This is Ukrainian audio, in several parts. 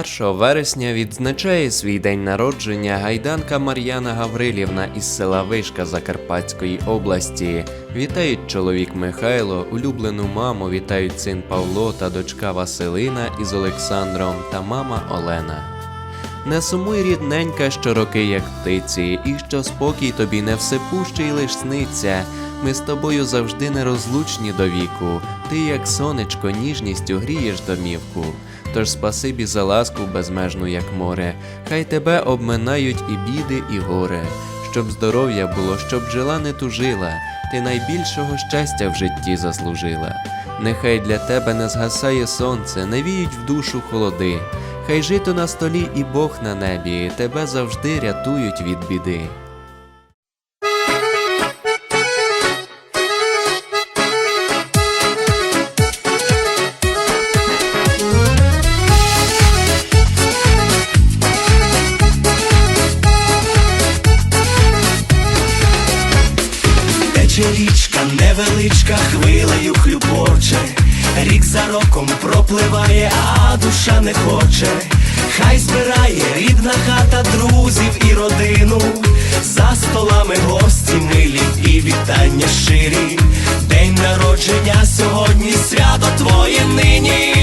1 вересня відзначає свій день народження гайданка Мар'яна Гаврилівна із села Вишка Закарпатської області. Вітають чоловік Михайло, улюблену маму, вітають син Павло та дочка Василина із Олександром та мама Олена. Не сумуй рідненька, що роки, як птиці, і що спокій тобі не всепущий лиш сниться. Ми з тобою завжди нерозлучні до віку. Ти, як сонечко, ніжністю грієш домівку. Тож спасибі за ласку безмежну, як море. Хай тебе обминають і біди, і горе. Щоб здоров'я було, щоб жила не тужила, ти найбільшого щастя в житті заслужила. Нехай для тебе не згасає сонце, не віють в душу холоди. Хай жито на столі і Бог на небі, тебе завжди рятують від біди. Тече річка невеличка, хвилею хлюпоче, рік за роком пропливає, а душа не хоче. Хай збирає рідна хата друзів і родину, за столами гості милі і вітання щирі. День народження сьогодні, свято твоє нині.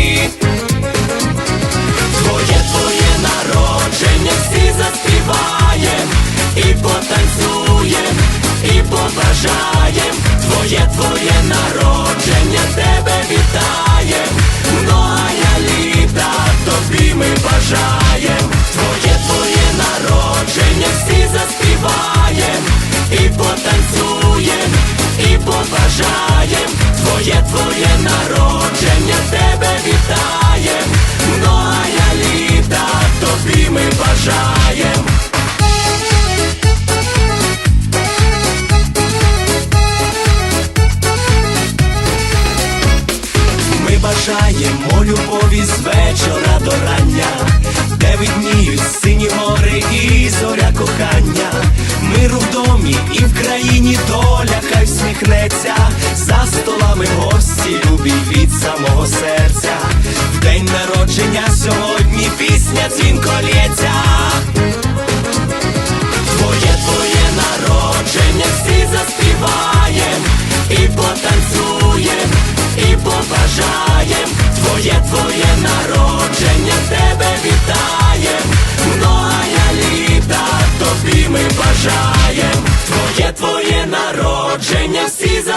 Бажаємо любові з вечора до рання, де видніють сині гори і зоря кохання. Миру в домі і в країні доля хай всміхнеться. За столами гості любі від самого серця.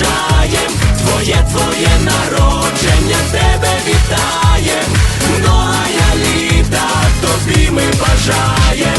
Побажаєм. Твоє твоє народження, тебе вітаєм. Многая літа тобі ми бажаєм.